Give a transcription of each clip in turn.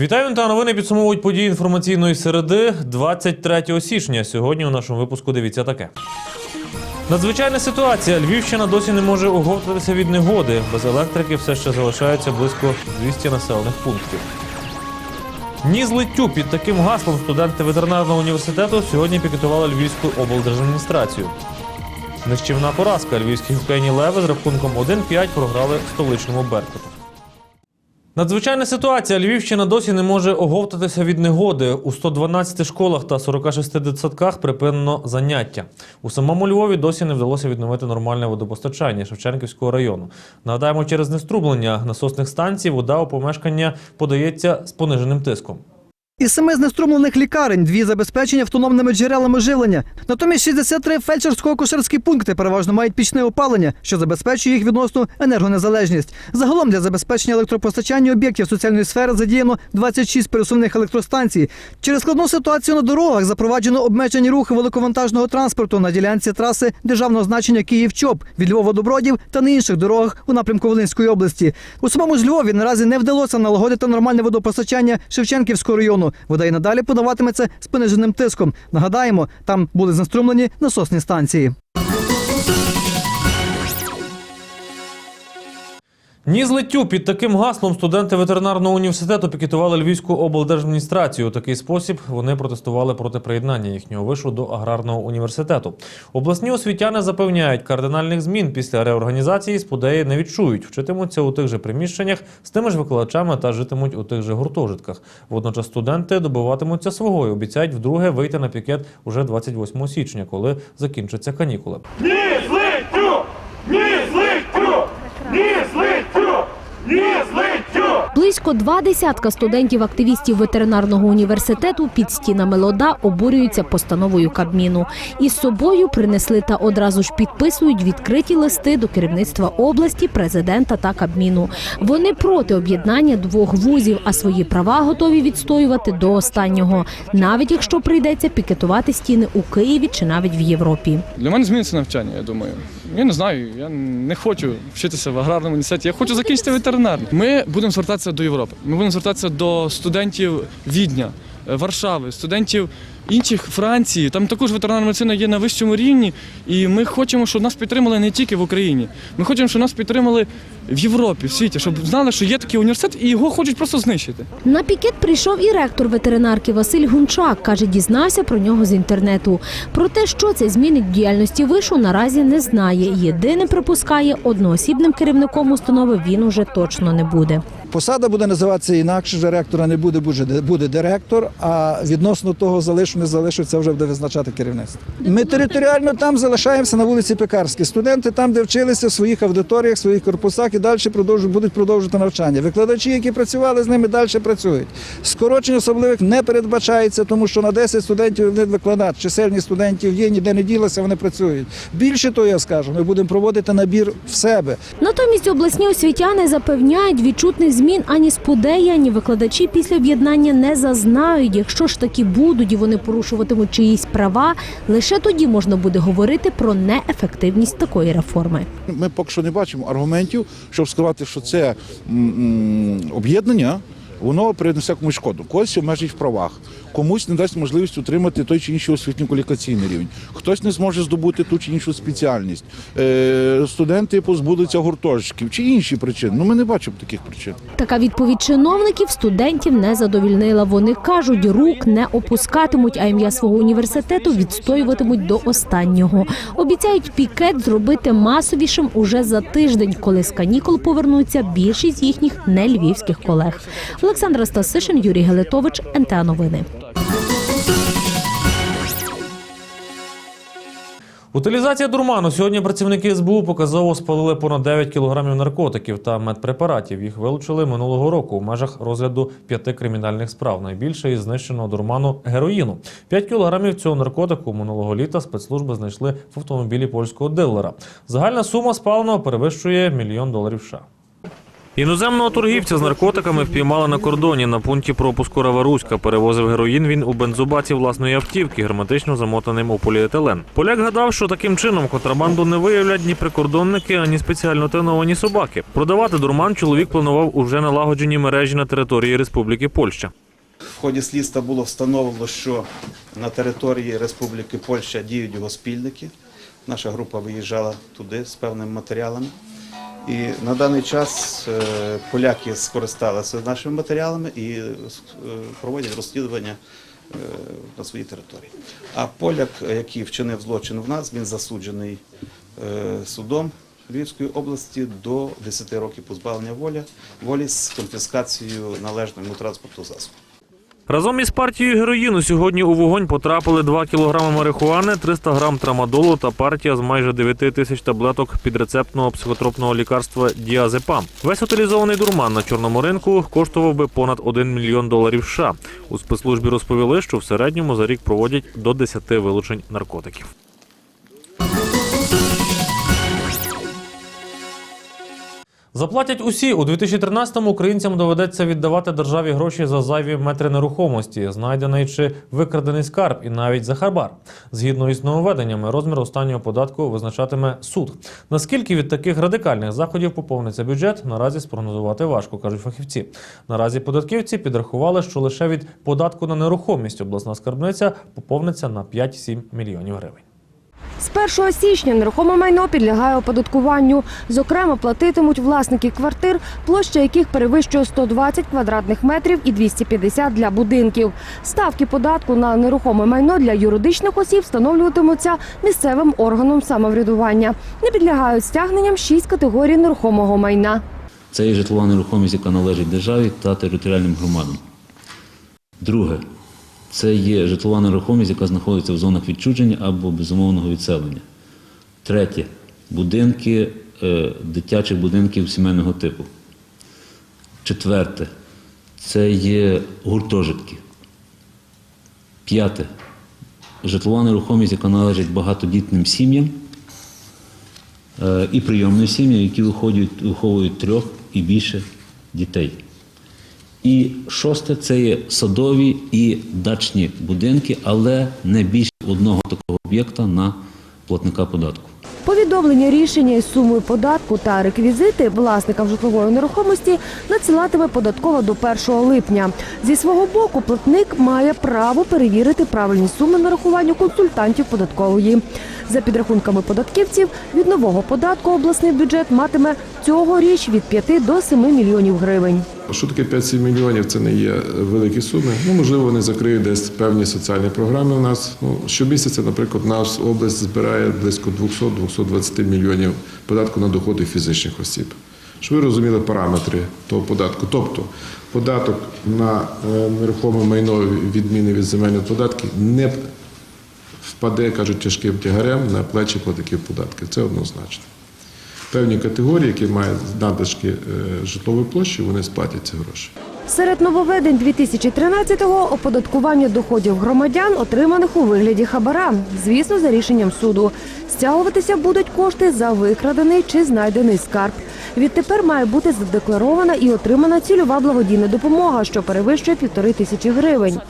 Вітаю та новини підсумовують події інформаційної середи 23 січня. Сьогодні у нашому випуску дивіться таке. Надзвичайна ситуація. Львівщина досі не може оговтатися від негоди. Без електрики все ще залишається близько 200 населених пунктів. Ні злиттю під таким гаслом студенти ветеринарного університету сьогодні пікетували Львівську облдержадміністрацію. Нищівна поразка. Львівські хокейні леви з рахунком 1-5 програли столичному Беркуту. Надзвичайна ситуація. Львівщина досі не може оговтатися від негоди. У 112 школах та 46 дитсадках припинено заняття. У самому Львові досі не вдалося відновити нормальне водопостачання Шевченківського району. Нагадаємо, через неструблення насосних станцій вода у помешкання подається з пониженим тиском. Із семи знеструмлених лікарень дві забезпечені автономними джерелами живлення. Натомість 63 фельдшерсько-акушерські пункти переважно мають пічне опалення, що забезпечує їх відносну енергонезалежність. Загалом для забезпечення електропостачання об'єктів соціальної сфери задіяно 26 пересувних електростанцій. Через складну ситуацію на дорогах запроваджено обмежені рухи великовантажного транспорту на ділянці траси державного значення Київ-Чоп від Львова до Бродів та на інших дорогах у напрямку Волинської області. У самому ж Львові наразі не вдалося налагодити нормальне водопостачання Шевченківського району. Вода і надалі подаватиметься з пониженим тиском. Нагадаємо, там були знеструмлені насосні станції. Ні злиттю під таким гаслом студенти ветеринарного університету пікетували Львівську облдержадміністрацію. У такий спосіб вони протестували проти приєднання їхнього вишу до аграрного університету. Обласні освітяни запевняють, кардинальних змін після реорганізації спудеї не відчують. Вчитимуться у тих же приміщеннях з тими ж викладачами та житимуть у тих же гуртожитках. Водночас студенти добиватимуться свого і обіцяють вдруге вийти на пікет уже 28 січня, коли закінчаться канікули. Ні злиттю! Ні злиттю! Ні злиттю! Ні злиттю! Близько два десятка студентів-активістів ветеринарного університету під стінами ЛОДА обурюються постановою Кабміну. Із собою принесли та одразу ж підписують відкриті листи до керівництва області, президента та Кабміну. Вони проти об'єднання двох вузів, а свої права готові відстоювати до останнього, навіть якщо прийдеться пікетувати стіни у Києві чи навіть в Європі. Для мене зміниться навчання, я думаю. Я не знаю, я не хочу вчитися в аграрному університеті, я хочу закінчити ветеринарний. Ми будемо звертатися до Європи. Ми будемо звертатися до студентів Відня, е, Варшави, студентів інших Франції. Там також ветеринарна медицина є на вищому рівні, і ми хочемо, щоб нас підтримали не тільки в Україні. Ми хочемо, щоб нас підтримали в Європі, в світі, щоб знали, що є такий університет, і його хочуть просто знищити. На пікет прийшов і ректор ветеринарки Василь Гунчак. Каже, дізнався про нього з інтернету. Про те, що це змінить в діяльності вишу, наразі не знає. Єдине припускає, одноосібним керівником установи він уже точно не буде. Посада буде називатися інакше, вже ректора не буде, буде, директор, а відносно того залишу, не залишу, це вже буде визначати керівництво. Ми територіально там залишаємося на вулиці Пекарській. Студенти там, де вчилися в своїх аудиторіях, в своїх корпусах і далі будуть продовжувати навчання. Викладачі, які працювали з ними, далі працюють. Скорочень особливих не передбачається, тому що на 10 студентів один викладач, чисельність студентів є, ніде не ділося, вони працюють. Більше того, я скажу, ми будемо проводити набір в себе. Натомість обласні освітяни запевняють, відчутних змін ані спудеї, ані викладачі після об'єднання не зазнають. Якщо ж такі будуть і вони порушуватимуть чиїсь права, лише тоді можна буде говорити про неефективність такої реформи. Ми поки що не бачимо аргументів, щоб сказати, що це об'єднання. Воно принесе комусь шкоду, когось обмежить в правах, комусь не дасть можливість отримати той чи інший освітньо-кваліфікаційний рівень, хтось не зможе здобути ту чи іншу спеціальність. Е, студенти позбудуться гуртожитків чи інші причини. Ну ми не бачимо таких причин. Така відповідь чиновників студентів не задовільнила. Вони кажуть, рук не опускатимуть, а ім'я свого університету відстоюватимуть до останнього. Обіцяють пікет зробити масовішим уже за тиждень, коли з канікул повернуться більшість їхніх нельвівських колег. Олександра Стасишин, Юрій Гелетович, НТА Новини. Утилізація дурману. Сьогодні працівники СБУ показово спалили понад 9 кілограмів наркотиків та медпрепаратів. Їх вилучили минулого року у межах розгляду п'яти кримінальних справ. Найбільше із знищеного дурману героїну. 5 кілограмів цього наркотику минулого літа спецслужби знайшли в автомобілі польського дилера. Загальна сума спаленого перевищує мільйон доларів США. Іноземного торгівця з наркотиками впіймали на кордоні на пункті пропуску Раваруська. Перевозив героїн він у бензобаці власної автівки, герметично замотаним у поліетилен. Поляк гадав, що таким чином контрабанду не виявлять ні прикордонники, ані спеціально треновані собаки. Продавати дурман чоловік планував у вже налагодженій мережі на території Республіки Польща. В ході слідства було встановлено, що на території Республіки Польща діють його спільники. Наша група виїжджала туди з певними матеріалами. І на даний час е, поляки скористалися нашими матеріалами і е, проводять розслідування е, на своїй території. А поляк, який вчинив злочин в нас, він засуджений судом Львівської області до 10 років позбавлення волі, волі з конфіскацією належного йому транспорту засобу. Разом із партією героїну сьогодні у вогонь потрапили 2 кг марихуани, 300 грам трамадолу та партія з майже 9 тисяч таблеток підрецептного психотропного лікарства діазепам. Весь утилізований дурман на чорному ринку коштував би понад 1 мільйон доларів США. У спецслужбі розповіли, що в середньому за рік проводять до 10 вилучень наркотиків. Заплатять усі у 2013-му українцям доведеться віддавати державі гроші за зайві метри нерухомості, знайдений чи викрадений скарб, і навіть за харбар. Згідно із нововведеннями, розмір останнього податку визначатиме суд. Наскільки від таких радикальних заходів поповниться бюджет, наразі спрогнозувати важко, кажуть фахівці. Наразі податківці підрахували, що лише від податку на нерухомість обласна скарбниця поповниться на 5-7 мільйонів гривень. З 1 січня нерухоме майно підлягає оподаткуванню. Зокрема, платитимуть власники квартир, площа яких перевищує 120 квадратних метрів і 250 для будинків. Ставки податку на нерухоме майно для юридичних осіб встановлюватимуться місцевим органом самоврядування. Не підлягають стягненням шість категорій нерухомого майна. Це є житлова нерухомість, яка належить державі та територіальним громадам. Друге, це є житлова нерухомість, яка знаходиться в зонах відчуження або безумовного відселення. Третє будинки е, дитячих будинків сімейного типу. Четверте це є гуртожитки. П'яте житлова нерухомість, яка належить багатодітним сім'ям е, і прийомним сім'ям, які виховують трьох і більше дітей. І шосте це є садові і дачні будинки, але не більше одного такого об'єкта на платника податку. Повідомлення рішення із сумою податку та реквізити власникам житлової нерухомості надсилатиме податкова до 1 липня. Зі свого боку, платник має право перевірити правильні суми нарахування консультантів податкової. За підрахунками податківців, від нового податку обласний бюджет матиме цьогоріч від 5 до 7 мільйонів гривень. Що таке 5-7 мільйонів? Це не є великі суми. Ну, можливо, вони закриють десь певні соціальні програми у нас. Ну, щомісяця, наприклад, наша область збирає близько 200-220 мільйонів податку на доходи фізичних осіб. Щоб ви розуміли параметри того податку. Тобто податок на е, нерухоме майно відміни від земельних податків не впаде, кажуть, тяжким тягарем на плечі платників податків. Це однозначно. Певні категорії, які мають надлишки е, житлової площі, вони сплатять ці гроші. Серед нововведень 2013-го – оподаткування доходів громадян, отриманих у вигляді хабара, звісно, за рішенням суду. Стягуватися будуть кошти за викрадений чи знайдений скарб. Відтепер має бути задекларована і отримана цільова благодійна допомога, що перевищує півтори тисячі гривень.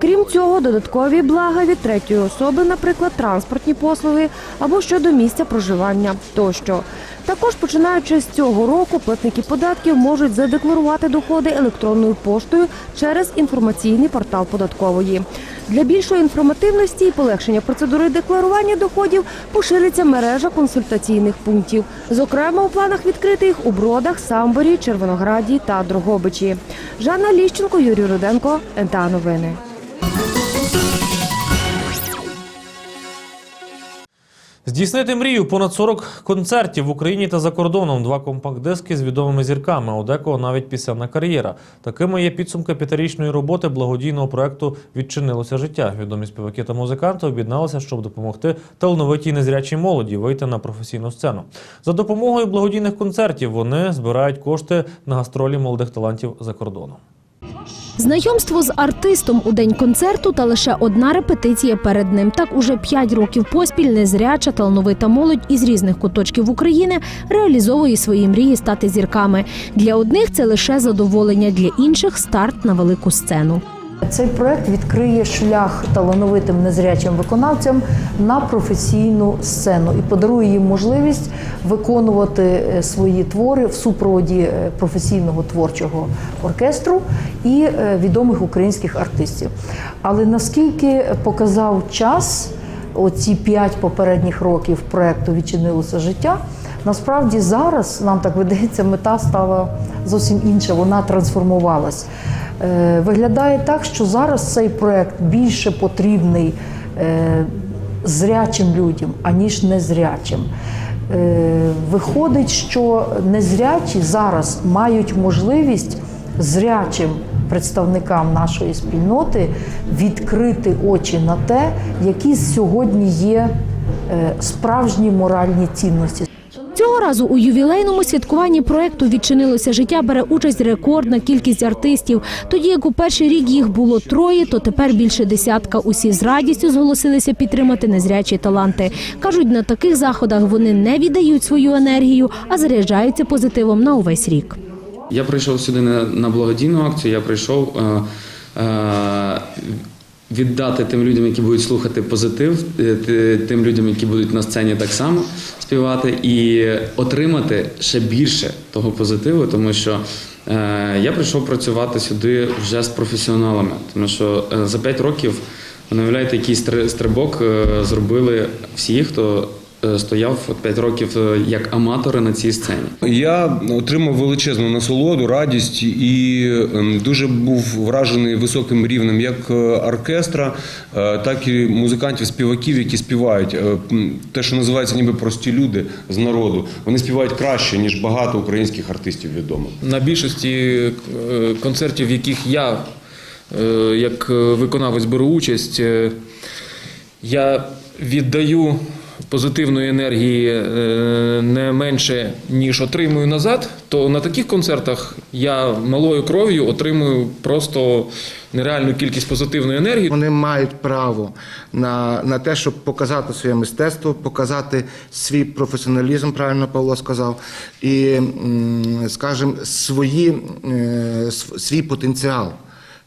Крім цього, додаткові блага від третьої особи, наприклад, транспортні послуги або щодо місця проживання тощо. Також починаючи з цього року платники податків можуть задекларувати доходи електронною поштою через інформаційний портал податкової. Для більшої інформативності і полегшення процедури декларування доходів пошириться мережа консультаційних пунктів. Зокрема, у планах відкрити їх у Бродах, Самборі, Червонограді та Дрогобичі. Жанна Ліщенко, Юрій Руденко, НТА Новини. Здійснити мрію понад 40 концертів в Україні та за кордоном. Два компакт-диски з відомими зірками. У декого навіть пісенна кар'єра. Такими є підсумки п'ятирічної роботи благодійного проекту Відчинилося життя. Відомі співаки та музиканти об'єдналися, щоб допомогти талановитій незрячій молоді вийти на професійну сцену. За допомогою благодійних концертів вони збирають кошти на гастролі молодих талантів за кордоном. Знайомство з артистом у день концерту та лише одна репетиція перед ним. Так уже п'ять років поспіль незряча талановита молодь із різних куточків України реалізовує свої мрії стати зірками. Для одних це лише задоволення, для інших старт на велику сцену. Цей проект відкриє шлях талановитим незрячим виконавцям на професійну сцену і подарує їм можливість виконувати е, свої твори в супроводі е, професійного творчого оркестру і е, відомих українських артистів. Але наскільки показав час, оці п'ять попередніх років проекту відчинилося життя. Насправді зараз нам так видається, мета стала зовсім інша, вона трансформувалась. Е, Виглядає так, що зараз цей проект більше потрібний е, зрячим людям, аніж незрячим. Е, Виходить, що незрячі зараз мають можливість зрячим представникам нашої спільноти відкрити очі на те, які сьогодні є справжні моральні цінності. Цього разу у ювілейному святкуванні проекту відчинилося життя бере участь рекордна кількість артистів. Тоді як у перший рік їх було троє, то тепер більше десятка. Усі з радістю зголосилися підтримати незрячі таланти. кажуть, на таких заходах вони не віддають свою енергію, а заряджаються позитивом на увесь рік. Я прийшов сюди на благодійну акцію, я прийшов е, е, віддати тим людям, які будуть слухати позитив, е, тим людям, які будуть на сцені так само співати, і отримати ще більше того позитиву, тому що е, я прийшов працювати сюди вже з професіоналами, тому що е, за 5 років, уявляєте, який стри- стрибок зробили всі, хто стояв 5 років е, як аматори на цій сцені. Я отримав величезну насолоду, радість і ем, дуже був вражений високим рівнем як е, оркестра, е, так і музикантів, співаків, які співають. Е, Те, що називається ніби прості люди з народу. Вони співають краще, ніж багато українських артистів відомих. На більшості е, концертів, в яких я е, як е, виконавець беру участь, е, я віддаю позитивної енергії е, не менше, ніж отримую назад, то на таких концертах я малою кров'ю отримую просто нереальну кількість позитивної енергії. Вони мають право на, на те, щоб показати своє мистецтво, показати свій професіоналізм, правильно Павло сказав, і, скажімо, свої, е, свій потенціал.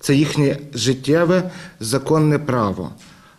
Це їхнє життєве законне право.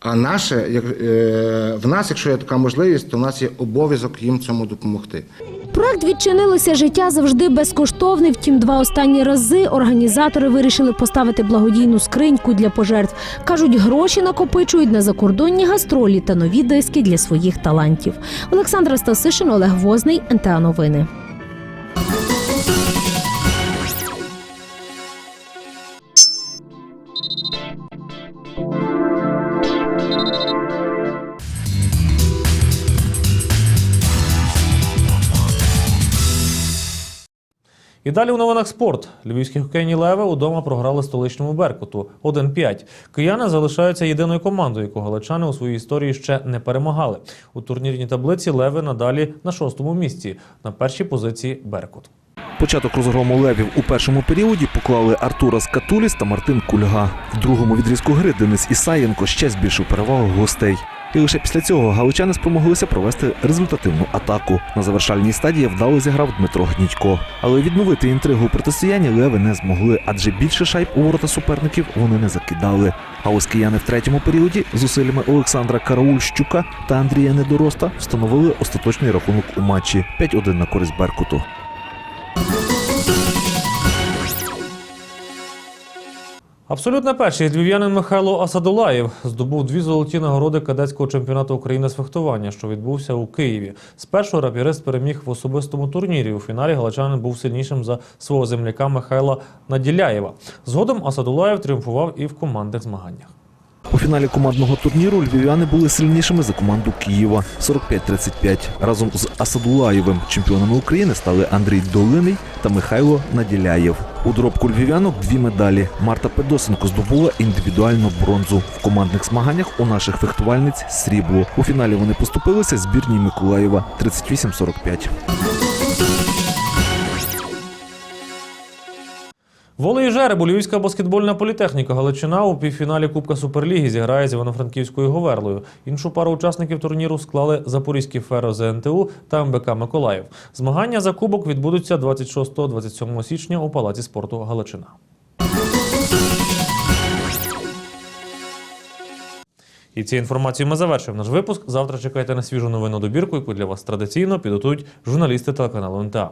А наше, як, е, в нас, якщо є така можливість, то в нас є обов'язок їм цьому допомогти. Проект відчинилося життя завжди безкоштовний. Втім, два останні рази організатори вирішили поставити благодійну скриньку для пожертв. кажуть, гроші накопичують на закордонні гастролі та нові диски для своїх талантів. Олександра Стасишин, Олег Возний, НТА Новини. І далі у новинах спорт. Львівські хокейні леви удома програли столичному Беркуту 1-5. Кияни залишаються єдиною командою, яку галичани у своїй історії ще не перемагали. У турнірній таблиці леви надалі на шостому місці. На першій позиції Беркут. Початок розгрому левів у першому періоді поклали Артура Скатуліс та Мартин Кульга. В другому відрізку гри Денис Ісаєнко ще збільшив перевагу гостей. І лише після цього галичани спромоглися провести результативну атаку. На завершальній стадії вдало зіграв Дмитро Гнідько. Але відновити інтригу у протистоянні леви не змогли, адже більше шайб у ворота суперників вони не закидали. А ось кияни в третьому періоді зусиллями Олександра Караульщука та Андрія Недороста встановили остаточний рахунок у матчі 5-1 на користь Беркуту. Абсолютно перший львів'янин Михайло Асадулаєв здобув дві золоті нагороди кадетського чемпіонату України з фехтування, що відбувся у Києві. Спершу рапірист переміг в особистому турнірі. У фіналі галичанин був сильнішим за свого земляка Михайла Наділяєва. Згодом Асадулаєв тріумфував і в командних змаганнях. У фіналі командного турніру львів'яни були сильнішими за команду Києва 45-35. Разом з Асадулаєвим чемпіонами України стали Андрій Долиний та Михайло Наділяєв. У дробку львів'янок дві медалі. Марта Педосенко здобула індивідуальну бронзу. В командних змаганнях у наших фехтувальниць срібло. У фіналі вони поступилися збірній Миколаєва 38-45. Волеї жеребу Львівська баскетбольна політехніка Галичина у півфіналі Кубка Суперліги зіграє з Івано-Франківською Говерлою. Іншу пару учасників турніру склали Запорізький феро ЗНТУ та МБК Миколаїв. Змагання за кубок відбудуться 26-27 січня у Палаці спорту Галичина. І цією інформацією ми завершуємо наш випуск. Завтра чекайте на свіжу новинну добірку, яку для вас традиційно підготують журналісти телеканалу НТА.